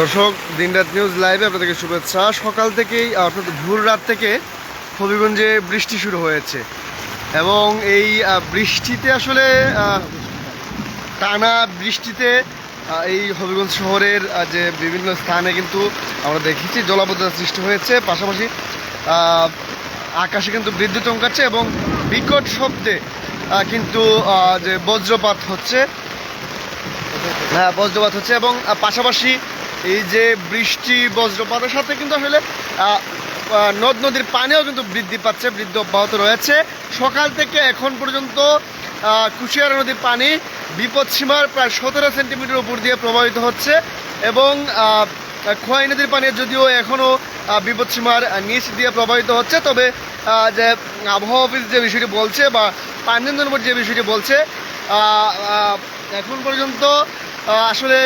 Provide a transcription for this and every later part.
দর্শক, দিনরাত নিউজ লাইভে আপনাদেরকে শুভেচ্ছা। সকাল থেকেই অর্থাৎ ভোর রাত থেকে হবিগঞ্জে বৃষ্টি শুরু হয়েছে। এবং এই বৃষ্টিতে আসলে টানা বৃষ্টিতে এই হবিগঞ্জ শহরের যে বিভিন্ন স্থানে কিন্তু আমরা দেখেছি জলাবদ্ধতা সৃষ্টি হয়েছে। পাশাপাশি আকাশে কিন্তু বিদ্যুৎ চমকাচ্ছে এবং বিকট শব্দে কিন্তু যে বজ্রপাত হচ্ছে হ্যাঁ বজ্রপাত হচ্ছে এবং পাশাপাশি এই যে বৃষ্টি, বজ্রপাতের সাথে কিন্তু আসলে নদ নদীর পানিও কিন্তু বৃদ্ধি পাচ্ছে, বৃদ্ধি অব্যাহত রয়েছে। সকাল থেকে এখন পর্যন্ত কুশিয়ারা নদীর পানি বিপদসীমার প্রায় সতেরো সেন্টিমিটার উপর দিয়ে প্রবাহিত হচ্ছে এবং খোয়াই নদীর পানি যদিও এখনও বিপদসীমার নিচ দিয়ে প্রবাহিত হচ্ছে। তবে যে আবহাওয়া অফিস যে বিষয়টি বলছে বা পানি উন্নয়ন বোর্ড যে বিষয়টি বলছে এখন পর্যন্ত আসলে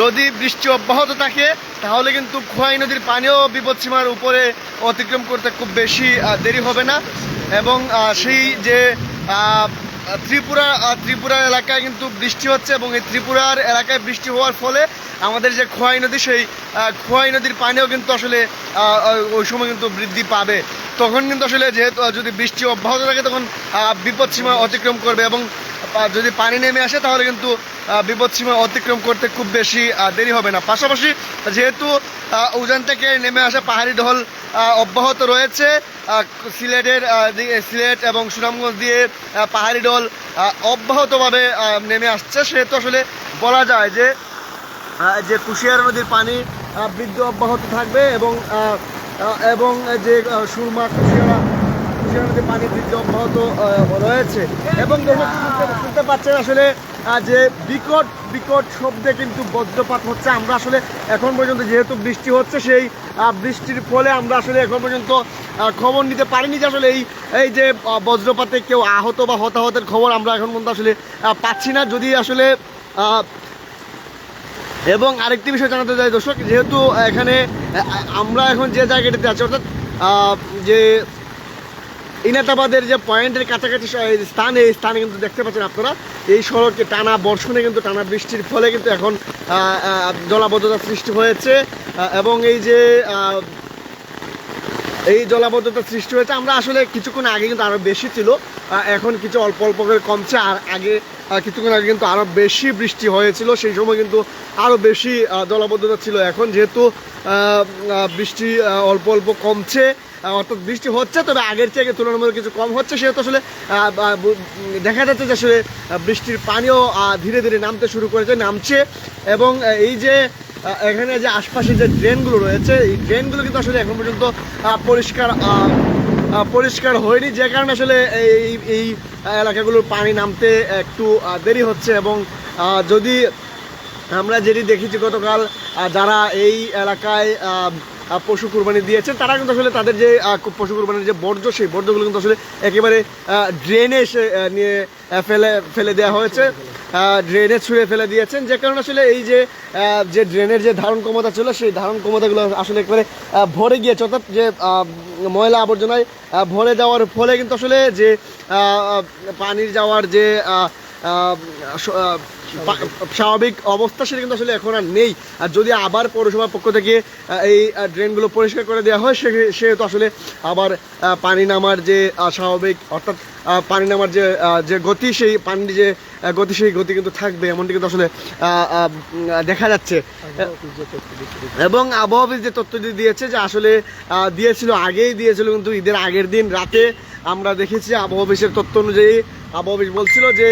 যদি বৃষ্টি অব্যাহত থাকে, তাহলে কিন্তু খোয়াই নদীর পানিও বিপদসীমার উপরে অতিক্রম করতে খুব বেশি দেরি হবে না। এবং সেই যে ত্রিপুরা আহ, ত্রিপুরা এলাকায় কিন্তু বৃষ্টি হচ্ছে এবং এই ত্রিপুরার এলাকায় বৃষ্টি হওয়ার ফলে আমাদের যে খোয়াই নদী সেই খোয়াই নদীর পানিও কিন্তু আসলে ওই সময় কিন্তু বৃদ্ধি পাবে। তখন কিন্তু আসলে যেহেতু যদি বৃষ্টি অব্যাহত থাকে তখন আহ, বিপদসীমা অতিক্রম করবে এবং যদি পানি নেমে আসে তাহলে কিন্তু আহ, বিপদসীমা অতিক্রম করতে খুব বেশি দেরি হবে না। পাশাপাশি যেহেতু উজান থেকে নেমে আসা পাহাড়ি ঢল অব্যাহত রয়েছে সিলেটের সিলেট এবং সুনামগঞ্জ দিয়ে পাহাড়ি ঢল আহ, অব্যাহতভাবে নেমে আসছে। সেহেতু আসলে বলা যায় যে যে কুশিয়ারা নদীর পানি বৃদ্ধি অব্যাহত থাকবে এবং এবং যে সুরমা কুশিয়ারা কুশিয়ারা নদীর পানি বৃদ্ধি অব্যাহত রয়েছে। এবং শুনতে- পাচ্ছেন আসলে যে বিকট বিকট শব্দে কিন্তু বজ্রপাত হচ্ছে। আমরা আসলে এখন পর্যন্ত যেহেতু বৃষ্টি হচ্ছে, সেই বৃষ্টির ফলে আমরা আসলে এখন পর্যন্ত খবর নিতে পারিনি যে আসলে এই এই যে বজ্রপাতে কেউ আহত বা হতাহতের খবর আমরা এখন পর্যন্ত আসলে পাচ্ছি না। যদি আসলে এবং আরেকটি বিষয় জানাতে চাই দর্শক, যেহেতু এখানে আমরা এখন যে জায়গাটিতে আছি, অর্থাৎ যে ইনাতাবাদের যে পয়েন্টের কাছাকাছি স্থান, এই স্থানে কিন্তু দেখতে পাচ্ছেন আপনারা। এই সড়কে টানা বর্ষণে কিন্তু টানা বৃষ্টির ফলে কিন্তু এখন জলাবদ্ধতা সৃষ্টি হয়েছে। এবং এই যে এই জলাবদ্ধতা সৃষ্টি হয়েছে, আমরা আসলে কিছুক্ষণ আগে কিন্তু আরও বেশি ছিল। এখন কিছু অল্প অল্প করে কমছে। আর আগে কিছুক্ষণ আগে কিন্তু আরও বেশি বৃষ্টি হয়েছিল। সেই সময় কিন্তু আরও বেশি জলাবদ্ধতা ছিল। এখন যেহেতু বৃষ্টি অল্প অল্প কমছে অর্থাৎ বৃষ্টি হচ্ছে, তবে আগের থেকে তুলনামূলক কিছু কম হচ্ছে। সেহেতু আসলে দেখা যাচ্ছে যে আসলে বৃষ্টির পানিও ধীরে ধীরে নামতে শুরু করেছে, নামছে। এবং এই যে এখানে যে আশপাশে যে ড্রেনগুলো রয়েছে, এই ড্রেনগুলো কিন্তু আসলে এখন পর্যন্ত পরিষ্কার পরিষ্কার হয়নি। যে কারণে আসলে এই এই এলাকাগুলোর পানি নামতে একটু দেরি হচ্ছে এবং যদি আমরা যেটি দেখেছি গতকাল যারা এই এলাকায় পশু কুরবানি দিয়েছেন। তারা কিন্তু আসলে তাদের যে পশু কুরবানির যে বর্জ্য, সেই বর্জ্যগুলো কিন্তু আসলে একেবারে ড্রেনে এসে নিয়ে ফেলে ফেলে দেওয়া হয়েছে। ড্রেনে ছুঁড়ে ফেলে দিয়েছেন। যে কারণে আসলে এই যে যে ড্রেনের যে ধারণ ক্ষমতা ছিল, সেই ধারণ ক্ষমতাগুলো আসলে একেবারে ভরে গিয়েছে। অর্থাৎ যে ময়লা আবর্জনায় ভরে যাওয়ার ফলে কিন্তু আসলে যে পানির যাওয়ার যে স্বাভাবিক অবস্থা সেটা কিন্তু আসলে এখন আর নেই। আর যদি আবার পৌরসভার পক্ষ থেকে এই ড্রেনগুলো পরিষ্কার করে দেওয়া হয়, সে সেহেতু আসলে আবার পানি নামার যে স্বাভাবিক, অর্থাৎ পানি নামার যে যে গতি, সেই পানির যে গতি, সেই গতি কিন্তু থাকবে, এমনটি কিন্তু আসলে দেখা যাচ্ছে। এবং আবহাওয়া যে তথ্যটি দিয়েছে যে আসলে দিয়েছিল, আগেই দিয়েছিল, কিন্তু ঈদের আগের দিন রাতে আমরা দেখেছি আবহাওয়া তথ্য অনুযায়ী আবহাওয়া বলছিল যে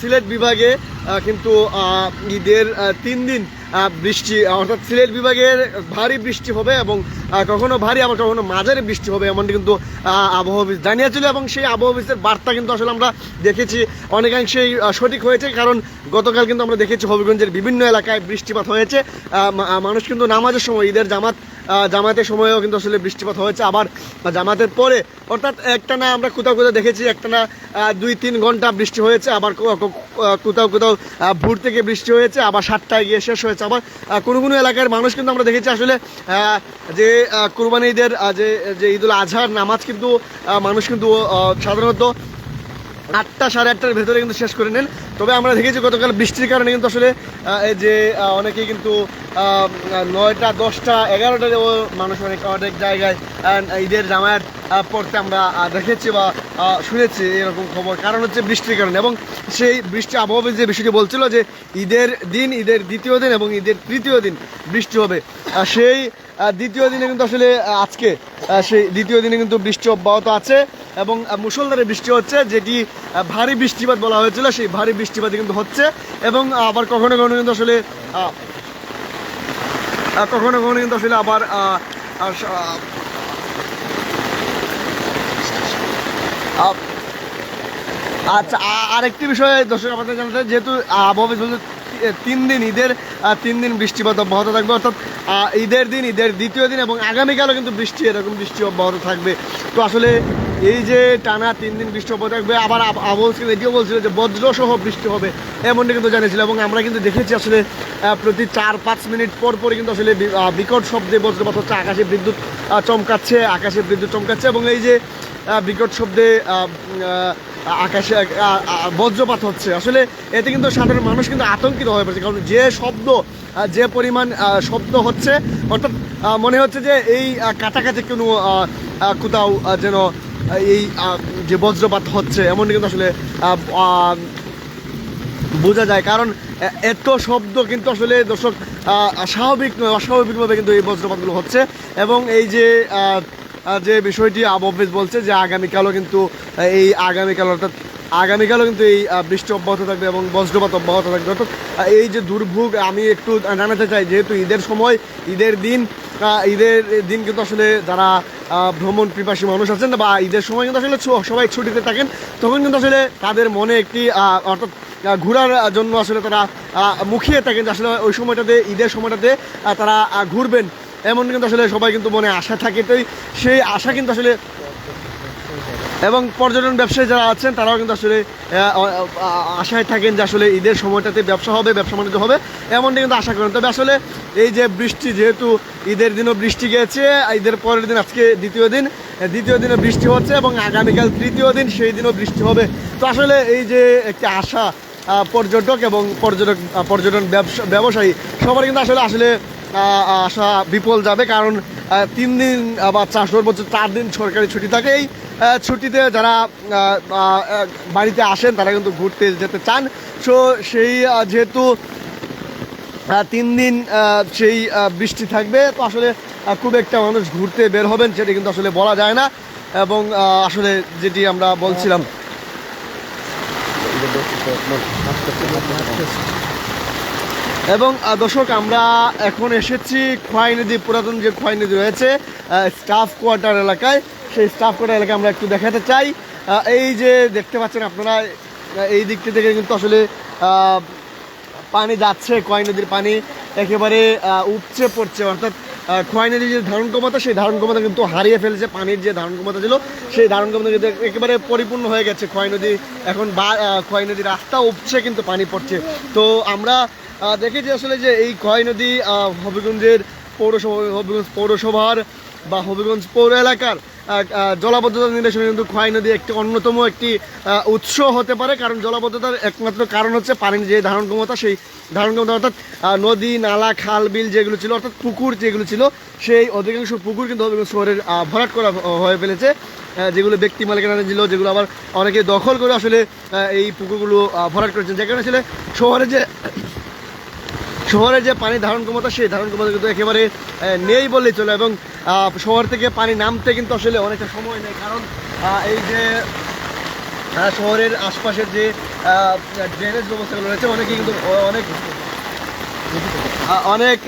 সিলেট বিভাগে কিন্তু ঈদের তিন দিন বৃষ্টি অর্থাৎ সিলেট বিভাগের ভারী বৃষ্টি হবে এবং কখনো ভারী আবার কখনো মাঝারি বৃষ্টি হবে, এমনটি কিন্তু আবহাওয়া অফিস জানিয়েছিল এবং সেই আবহাওয়া বার্তা কিন্তু আসলে আমরা দেখেছি, অনেকাংশেই সঠিক হয়েছে কারণ গতকাল কিন্তু আমরা দেখেছি হবিগঞ্জের বিভিন্ন এলাকায় বৃষ্টিপাত হয়েছে। মানুষ কিন্তু নামাজের সময় ঈদের জামাত জামাতের সময়ও কিন্তু আসলে বৃষ্টিপাত হয়েছে। আবার জামাতের পরে অর্থাৎ একটানা আমরা কোথাও কোথাও দেখেছি একটা না দুই তিন ঘণ্টা বৃষ্টি হয়েছে আবার কোথাও কোথাও ভোর থেকে বৃষ্টি হয়েছে আবার সাতটায় গিয়ে শেষ হয়েছে। আবার কোনো কোনো এলাকার মানুষ কিন্তু আমরা দেখেছি আসলে যে আহ, কুরবানি ঈদের যে যে ঈদুল আজহার নামাজ কিন্তু মানুষ কিন্তু সাধারণত আটটা সাড়ে আটটার ভেতরে কিন্তু শেষ করে নেন। তবে আমরা দেখেছি গতকাল বৃষ্টির কারণে কিন্তু আসলে যে আহ, অনেকেই কিন্তু নয়টা দশটা এগারোটাতেও মানুষ অনেক অনেক জায়গায় ঈদের জামায়াত পড়তে আমরা দেখেছি বা শুনেছি এরকম খবর। কারণ হচ্ছে বৃষ্টির কারণে এবং সেই বৃষ্টি আবহাওয়া যে বিষয়টি বলছিল যে ঈদের দিন ঈদের দ্বিতীয় দিন এবং ঈদের তৃতীয় দিন বৃষ্টি হবে। সেই দ্বিতীয় দিনে কিন্তু আসলে আজকে সেই দ্বিতীয় দিনে কিন্তু বৃষ্টি অব্যাহত আছে এবং আহ, মুষলধারে বৃষ্টি হচ্ছে যেটি ভারী বৃষ্টিপাত বলা হয়েছিল সেই ভারী বৃষ্টিপাত কিন্তু হচ্ছে এবং আবার কখনো কখনো কিন্তু আসলে কখনো কখনো কিন্তু আসলে আবার আচ্ছা আরেকটি বিষয় দর্শক আমাদের জানাতে যেহেতু আবহাওয়া তিন দিন ঈদের তিন দিন বৃষ্টিপাত অব্যাহত থাকবে, অর্থাৎ ঈদের দিন, ঈদের দ্বিতীয় দিন এবং আগামীকালও কিন্তু বৃষ্টি, এরকম বৃষ্টি অব্যাহত থাকবে। তো আসলে এই যে টানা তিন দিন বৃষ্টি অব্যাহত থাকবে আবার আব- আবহাওয়া এটিও বলছিল যে বজ্রসহ বৃষ্টি হবে, এমনটা কিন্তু জানিয়েছিল এবং আমরা কিন্তু দেখেছি আসলে প্রতি চার পাঁচ মিনিট পর পরই কিন্তু আসলে বিকট শব্দে বজ্রপাত হচ্ছে, আকাশে বিদ্যুৎ চমকাচ্ছে, আকাশে বিদ্যুৎ চমকাচ্ছে এবং এই যে বিকট শব্দে আকাশে বজ্রপাত হচ্ছে। আসলে এতে কিন্তু সাধারণ মানুষ কিন্তু আতঙ্কিত হয়ে পড়ছে, কারণ যে শব্দ যে পরিমাণ শব্দ হচ্ছে, অর্থাৎ মনে হচ্ছে যে এই কাছাকাছি কোনো কোথাও যেন এই যে বজ্রপাত হচ্ছে এমন কিন্তু আসলে বোঝা যায়। কারণ এত শব্দ কিন্তু আসলে, দর্শক স্বাভাবিক নয়, অস্বাভাবিকভাবে কিন্তু এই বজ্রপাতগুলো হচ্ছে। এবং এই যে যে বিষয়টি আবহাওয়া বলছে যে, আগামীকালও কিন্তু এই আগামীকাল অর্থাৎ আগামীকালও কিন্তু এই বৃষ্টি অব্যাহত থাকবে এবং বজ্রপাত অব্যাহত থাকবে। অর্থাৎ এই যে দুর্ভোগ, আমি একটু জানাতে চাই, যেহেতু ঈদের সময়, ঈদের দিন ঈদের দিন কিন্তু আসলে যারা ভ্রমণ পিপাসী মানুষ আছেন বা ঈদের সময় কিন্তু আসলে সবাই ছুটিতে থাকেন, তখন কিন্তু আসলে তাদের মনে একটি অর্থাৎ ঘোরার জন্য আসলে তারা মুখিয়ে থাকেন যে আসলে ওই সময়টাতে, ঈদের সময়টাতে তারা ঘুরবেন। এমন কিন্তু আসলে সবাই কিন্তু মনে আশা থাকে। তো সেই আশা কিন্তু আসলে এবং পর্যটন ব্যবসায়ী যারা আছেন, তারাও কিন্তু আসলে আশায় থাকেন যে আসলে ঈদের সময়টাতে ব্যবসা হবে, ব্যবসা বাণিজ্য হবে এমনটা কিন্তু আশা করেন। তবে আসলে এই যে বৃষ্টি, যেহেতু ঈদের দিনও বৃষ্টি গেছে, ঈদের পরের দিন আজকে দ্বিতীয় দিন, দ্বিতীয় দিনে বৃষ্টি হচ্ছে এবং আগামীকাল তৃতীয় দিন সেই দিনও বৃষ্টি হবে। তো আসলে এই যে একটি আশা পর্যটক এবং পর্যটক পর্যটন ব্যবসা, ব্যবসায়ী, সবার কিন্তু আসলে আসলে আশা বিপল যাবে, কারণ তিন দিন বা চার সর্বোচ্চ চার দিন সরকারি ছুটি থাকে। এই ছুটিতে যারা বাড়িতে আসেন, তারা কিন্তু ঘুরতে যেতে চান। সো, সেই যেহেতু তিন দিন সেই বৃষ্টি থাকবে, তো আসলে খুব একটা মানুষ ঘুরতে বের হবেন, সেটা কিন্তু আসলে বলা যায় না। এবং আসলে যেটি আমরা বলছিলাম এবং দর্শক, আমরা এখন এসেছি খোয়াই নদী পুরাতন যে খোয়াই নদী রয়েছে স্টাফ কোয়ার্টার এলাকায়। সেই স্টাফ কোয়ার্টার এলাকায় আমরা একটু দেখাতে চাই। এই যে দেখতে পাচ্ছেন আপনারা এই দিকটি থেকে কিন্তু আসলে পানি যাচ্ছে খোয়াই নদীর পানি একেবারে উপচে পড়ছে, অর্থাৎ আহ, খোয়াই নদীর যে ধারণ ক্ষমতা সেই ধারণ ক্ষমতা কিন্তু হারিয়ে ফেলেছে পানির যে ধারণ ক্ষমতা ছিল সেই ধারণ ক্ষমতা কিন্তু একেবারে পরিপূর্ণ হয়ে গেছে খোয়াই নদী এখন বা খোয়াই নদীর রাস্তা উপচে কিন্তু পানি পড়ছে। তো আমরা দেখেছি আসলে যে এই খোয়াই নদী হবিগঞ্জের পৌরসভা হবিগঞ্জ পৌরসভার বা হবিগঞ্জ পৌর এলাকার জলাবদ্ধতা নিরসনে কিন্তু খোয়াই নদী একটি অন্যতম একটি উৎস হতে পারে। কারণ জলাবদ্ধতার একমাত্র কারণ হচ্ছে পানির যে ধারণ ক্ষমতা সেই ধারণ ক্ষমতা অর্থাৎ নদী, নালা, খাল, বিল যেগুলো ছিল, অর্থাৎ পুকুর যেগুলো ছিল, সেই অধিকাংশ পুকুর কিন্তু শহরের ভরাট করা হয়ে ফেলেছে। যেগুলো ব্যক্তি মালিকানা ছিল, যেগুলো আবার অনেকে দখল করে আসলে এই পুকুরগুলো ভরাট করেছেন যে কারণে আসলে শহরে যে শহরে যে পানি ধারণ ক্ষমতা, সেই ধারণ ক্ষমতা কিন্তু একেবারে নেই বললেই চলে। এবং শহর থেকে পানি নামতে কিন্তু আসলে অনেকটা সময় নেই কারণ এই যে শহরের আশপাশের যে ড্রেনেজ ব্যবস্থাগুলো রয়েছে, অনেকে কিন্তু অনেক অনেক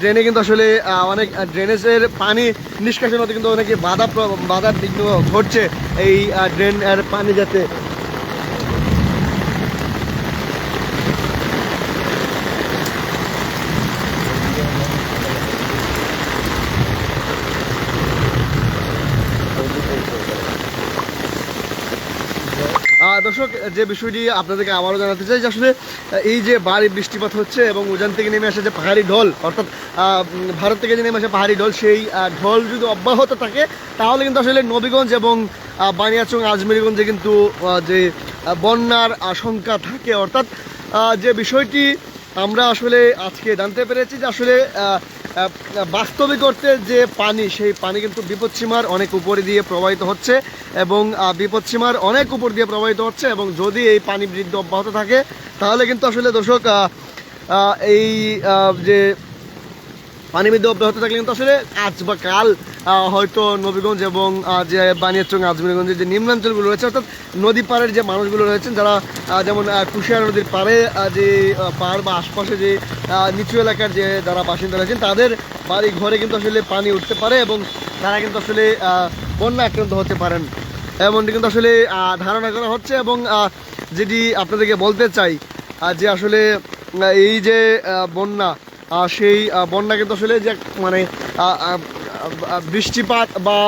ড্রেনে কিন্তু আসলে অনেক ড্রেনেজের পানি নিষ্কাশন হতে কিন্তু অনেকে বাধা বাধার বিঘ্ন ঘটছে এই ড্রেনের পানি যাতে দর্শক, যে বিষয়টি আপনাদেরকে আবারও জানাতে চাই যে আসলে এই যে বাড়ি বৃষ্টিপাত হচ্ছে এবং উজান থেকে নেমে আসে যে পাহাড়ি ঢল, অর্থাৎ ভারত থেকে যে নেমে আসে পাহাড়ি ঢল, সেই ঢল যদি অব্যাহত থাকে, তাহলে কিন্তু আসলে নবীগঞ্জ এবং বানিয়াচং, আজমেরিগঞ্জে কিন্তু যে বন্যার আশঙ্কা থাকে। অর্থাৎ যে বিষয়টি আমরা আসলে আজকে জানতে পেরেছি যে আসলে বাস্তবিক অর্থে যে পানি, সেই পানি কিন্তু বিপদসীমার অনেক উপরে দিয়ে প্রবাহিত হচ্ছে এবং বিপদসীমার অনেক উপর দিয়ে প্রবাহিত হচ্ছে এবং যদি এই পানি বৃদ্ধি অব্যাহত থাকে, তাহলে কিন্তু আসলে দর্শক এই যে পানি বৃদ্ধি অব্যাহত থাকলে কিন্তু আসলে আজ বা কাল হয়তো নবীগঞ্জ এবং যে বানিয়াচং আজমিরগঞ্জের যে নিম্নাঞ্চলগুলো রয়েছে, অর্থাৎ নদী পাড়ের যে মানুষগুলো রয়েছেন, যারা যেমন কুশিয়ারা নদীর পাড়ে যে পাড় বা আশপাশে যে নিচু এলাকার যে যারা বাসিন্দা রয়েছেন তাদের বাড়ি ঘরে কিন্তু আসলে পানি উঠতে পারে এবং তারা কিন্তু আসলে বন্যা আক্রান্ত হতে পারেন। এমনটি কিন্তু আসলে ধারণা করা হচ্ছে এবং যেটি আপনাদেরকে বলতে চাই যে আসলে এই যে বন্যা সেই বন্যা কিন্তু আসলে যে মানে বৃষ্টিপাত বা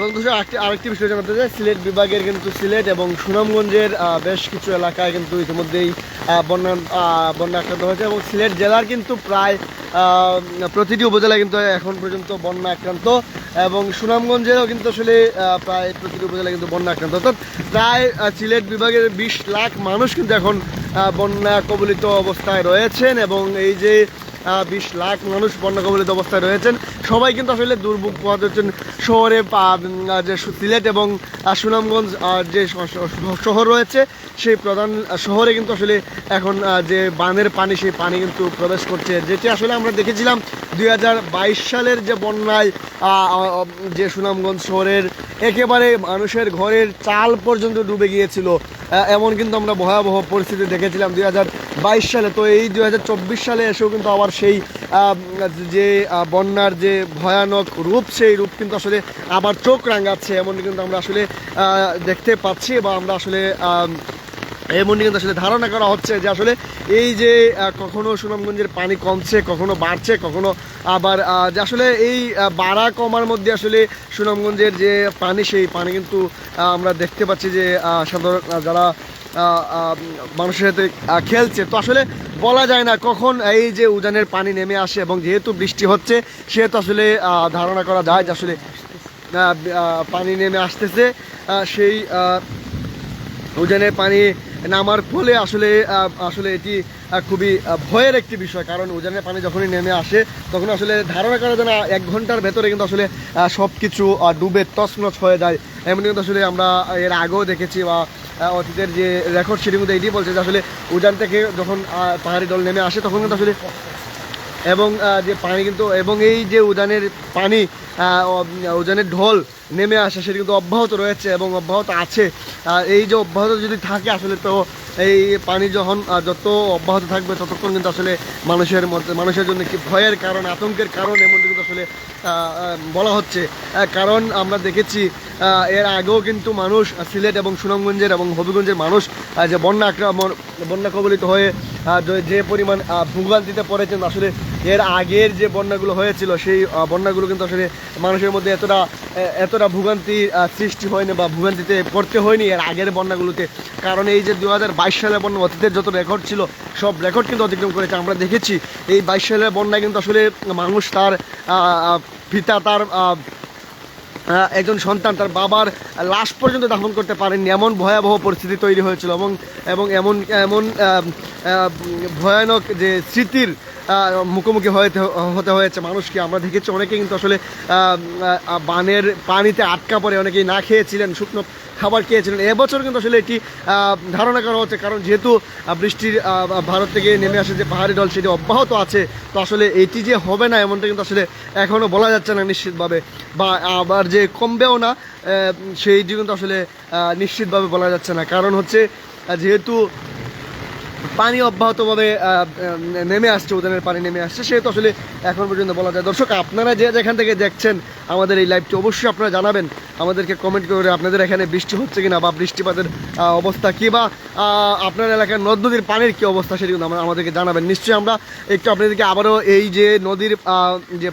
এবং দূষণ আরেকটি আরেকটি বিষয় জানাতে চাই সিলেট বিভাগের কিন্তু সিলেট এবং সুনামগঞ্জের বেশ কিছু এলাকায় কিন্তু ইতিমধ্যেই বন্যা বন্যা আক্রান্ত হয়েছে এবং সিলেট জেলার কিন্তু প্রায় প্রতিটি উপজেলায় কিন্তু এখন পর্যন্ত বন্যা আক্রান্ত এবং সুনামগঞ্জেরও কিন্তু আসলে প্রায় প্রতিটি উপজেলায় কিন্তু বন্যা আক্রান্ত। অর্থাৎ প্রায় সিলেট বিভাগের বিশ লাখ মানুষ কিন্তু এখন বন্যা কবলিত অবস্থায় রয়েছেন এবং এই যে বিশ লাখ মানুষ বন্যা কবলিত অবস্থায় রয়েছেন। সবাই কিন্তু আসলে দুর্ভোগ পোহাতে হচ্ছেন শহরে যে সিলেট এবং সুনামগঞ্জ যে শহর রয়েছে, সেই প্রধান শহরে কিন্তু আসলে এখন যে বানের পানি, সেই পানি কিন্তু প্রবেশ করছে। যেটি আসলে আমরা দেখেছিলাম দু হাজার বাইশ সালের যে বন্যায় যে সুনামগঞ্জ শহরের একেবারে মানুষের ঘরের চাল পর্যন্ত ডুবে গিয়েছিল। এমন কিন্তু আমরা ভয়াবহ পরিস্থিতি দেখেছিলাম দু হাজার বাইশ সালে। তো এই দু হাজার চব্বিশ সালে এসেও কিন্তু আবার সেই যে বন্যার যে ভয়ানক রূপ, সেই রূপ কিন্তু আসলে আবার চোখ রাঙাচ্ছে এমন কিন্তু আমরা আসলে দেখতে পাচ্ছি বা আমরা আসলে আহ, এমনই কিন্তু আসলে ধারণা করা হচ্ছে যে আসলে এই যে কখনো সুনামগঞ্জের পানি কমছে কখনো বাড়ছে কখনো আবার যে আসলে এই বাড়া কমার মধ্যে আসলে সুনামগঞ্জের যে পানি সেই পানি কিন্তু আমরা দেখতে পাচ্ছি যে সাধারণ যারা মানুষের সাথে খেলছে। তো আসলে বলা যায় না কখন এই যে উজানের পানি নেমে আসে এবং যেহেতু বৃষ্টি হচ্ছে সেহেতু আসলে ধারণা করা যায় যে আসলে পানি নেমে আসতেছে। সেই উজানের পানি নামার ফলে আসলে আসলে এটি খুবই ভয়ের একটি বিষয়। কারণ উজানের পানি যখনই নেমে আসে, তখন আসলে ধারণা করা যায় না, এক ঘণ্টার ভেতরে কিন্তু আসলে সব কিছু ডুবে তছনছ হয়ে যায়। এমন কিন্তু আসলে আমরা এর আগেও দেখেছি বা অতীতের যে রেকর্ড সেটি কিন্তু এটি বলছে যে আসলে উজান থেকে যখন পাহাড়ি দল নেমে আসে, তখন কিন্তু আসলে এবং যে পানি কিন্তু, এবং এই যে উজানের পানি উজানের ঢোল নেমে আসে, সেটি কিন্তু অব্যাহত রয়েছে এবং অব্যাহত আছে। এই যে অব্যাহত যদি থাকে, আসলে তো এই পানি যখন যত অব্যাহত থাকবে ততক্ষণ কিন্তু আসলে মানুষের মধ্যে মানুষের জন্য কি ভয়ের কারণ, আতঙ্কের কারণ এমন কিন্তু আসলে বলা হচ্ছে। কারণ আমরা দেখেছি এর আগেও কিন্তু মানুষ সিলেট এবং সুনামগঞ্জের এবং হবিগঞ্জের মানুষ যে বন্যা আক্রমণ বন্যা কবলিত হয়ে যে- পরিমাণ ভোগান্তিতে পড়েছেন আসলে এর আগের যে বন্যাগুলো হয়েছিল, সেই বন্যাগুলো কিন্তু আসলে মানুষের মধ্যে এতটা এতটা ভোগান্তি সৃষ্টি হয়নি বা ভোগান্তিতে পড়তে হয়নি এর আগের বন্যাগুলোতে। কারণ এই যে দু হাজার বাইশ বাইশ সালের বন্যা, অতীতের যত রেকর্ড ছিল, সব রেকর্ড কিন্তু অতিক্রম করেছে। আমরা দেখেছি, এই বাইশ সালের বন্যায় কিন্তু আসলে মানুষ তার পিতা তার একজন সন্তান তার বাবার লাশ পর্যন্ত দাফন করতে পারেননি। এমন ভয়াবহ পরিস্থিতি তৈরি হয়েছিল এবং এবং এমন এমন ভয়ানক যে স্মৃতির মুখোমুখি হতে হতে হয়েছে। মানুষকে আমরা দেখেছি অনেকে কিন্তু আসলে বানের পানিতে আটকা পড়ে অনেকেই না খেয়েছিলেন, শুকনো খাবার খেয়েছিলেন। এবছর কিন্তু আসলে এটি ধারণা করা হচ্ছে, কারণ যেহেতু বৃষ্টির ভারত থেকে নেমে আসে যে পাহাড়ি ডল সেটি অব্যাহত আছে, তো আসলে এটি যে হবে না এমনটা কিন্তু আসলে এখনও বলা যাচ্ছে না নিশ্চিতভাবে। বা আবার যে কমবেও না সেইটি কিন্তু আসলে নিশ্চিতভাবে বলা যাচ্ছে না। কারণ হচ্ছে যেহেতু পানি অব্যাহতভাবে নেমে আসছে উদানের পানি নেমে আসছে। সেহেতু আসলে এখন পর্যন্ত বলা যায়, দর্শক, আপনারা যে যেখান থেকে দেখছেন আমাদের এই লাইভটি অবশ্যই আপনারা জানাবেন। আমাদেরকে কমেন্ট করে আপনাদের এখানে বৃষ্টি হচ্ছে কিনা বা বৃষ্টিপাতের অবস্থা কী বা আপনার এলাকার নদ নদীর পানির কী অবস্থা সেটি কিন্তু আমাদেরকে জানাবেন। নিশ্চয়ই আমরা একটু আপনাদেরকে আবারও এই যে নদীর যে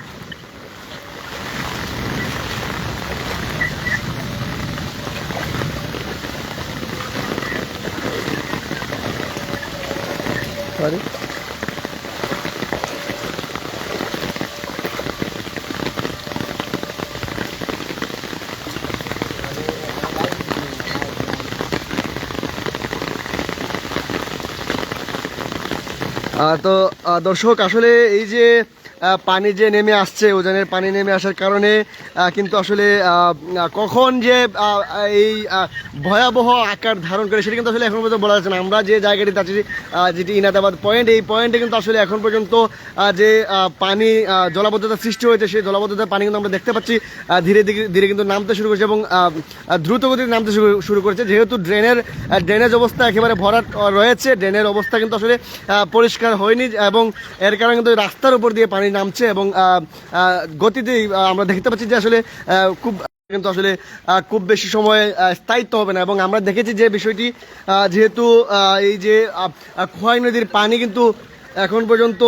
পারি। তো দর্শক আসলে এই যে পানি যে নেমে আসছে ওজনের পানি নেমে আসার কারণে কিন্তু আসলে কখন যে এই ভয়াবহ আকার ধারণ করে, সেটা কিন্তু আসলে এখন পর্যন্ত বলা যাচ্ছে না। আমরা যে জায়গাটিতে আছি যেটি ইনাদাবাদ পয়েন্ট, এই পয়েন্টে কিন্তু আসলে এখন পর্যন্ত যে পানি জলাবদ্ধতা সৃষ্টি হয়েছে, সেই জলাবদ্ধতার পানি কিন্তু আমরা দেখতে পাচ্ছি ধীরে ধীরে ধীরে কিন্তু নামতে শুরু করেছে এবং দ্রুত গতিতে নামতে শুরু শুরু করেছে। যেহেতু ড্রেনের ড্রেনেজ অবস্থা একেবারে ভরাট রয়েছে, ড্রেনের অবস্থা কিন্তু আসলে পরিষ্কার হয়নি এবং এর কারণে কিন্তু রাস্তার উপর দিয়ে পানি নামছে এবং গতিতেই আমরা দেখতে পাচ্ছি যে আসলে খুব, কিন্তু আসলে খুব বেশি সময় স্থায়িত্ব হবে না এবং আমরা দেখেছি যে বিষয়টি যেহেতু এই যে খোয়াই নদীর পানি কিন্তু এখন পর্যন্ত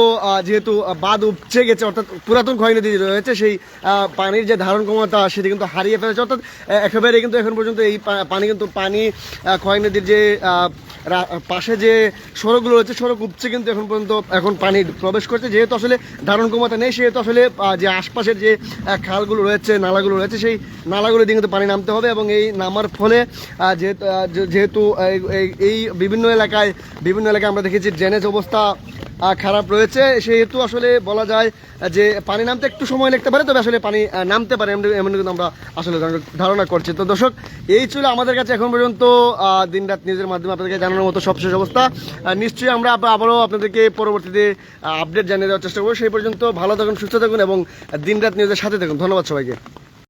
যেহেতু বাঁধ উপচে গেছে, অর্থাৎ পুরাতন খোয়াই নদী রয়েছে, সেই পানির যে ধারণ ক্ষমতা, সেটি কিন্তু হারিয়ে ফেলেছে। অর্থাৎ একেবারে কিন্তু এখন পর্যন্ত এই পানি কিন্তু পানি খোয়াই নদীর যে পাশে যে সড়কগুলো রয়েছে, সড়ক উপচে কিন্তু এখন পর্যন্ত এখন পানি প্রবেশ করছে। যেহেতু আসলে ধারণ ক্ষমতা নেই, সেহেতু আসলে যে আশপাশের যে খালগুলো রয়েছে, নালাগুলো রয়েছে, সেই নালাগুলো দিয়ে কিন্তু পানি নামতে হবে এবং এই নামার ফলে যেহেতু যেহেতু এই- বিভিন্ন এলাকায় বিভিন্ন এলাকায় আমরা দেখেছি ড্রেনেজ অবস্থা খারাপ রয়েছে। সেহেতু আসলে বলা যায় যে পানি নামতে একটু সময় লাগতে পারে, তবে আসলে পানি নামতে পারে এমন কিন্তু আমরা আসলে ধারণা- করছি। তো দর্শক, এই ছিল আমাদের কাছে এখন পর্যন্ত দিনরাত নিউজের মাধ্যমে আপনাদেরকে জানানোর মতো সবশেষ অবস্থা। নিশ্চয়ই আমরা আবারও আপনাদেরকে পরবর্তীতে আপডেট জানিয়ে দেওয়ার চেষ্টা করব। সেই পর্যন্ত ভালো থাকুন, সুস্থ থাকুন এবং দিনরাত নিউজের সাথে থাকুন। ধন্যবাদ সবাইকে।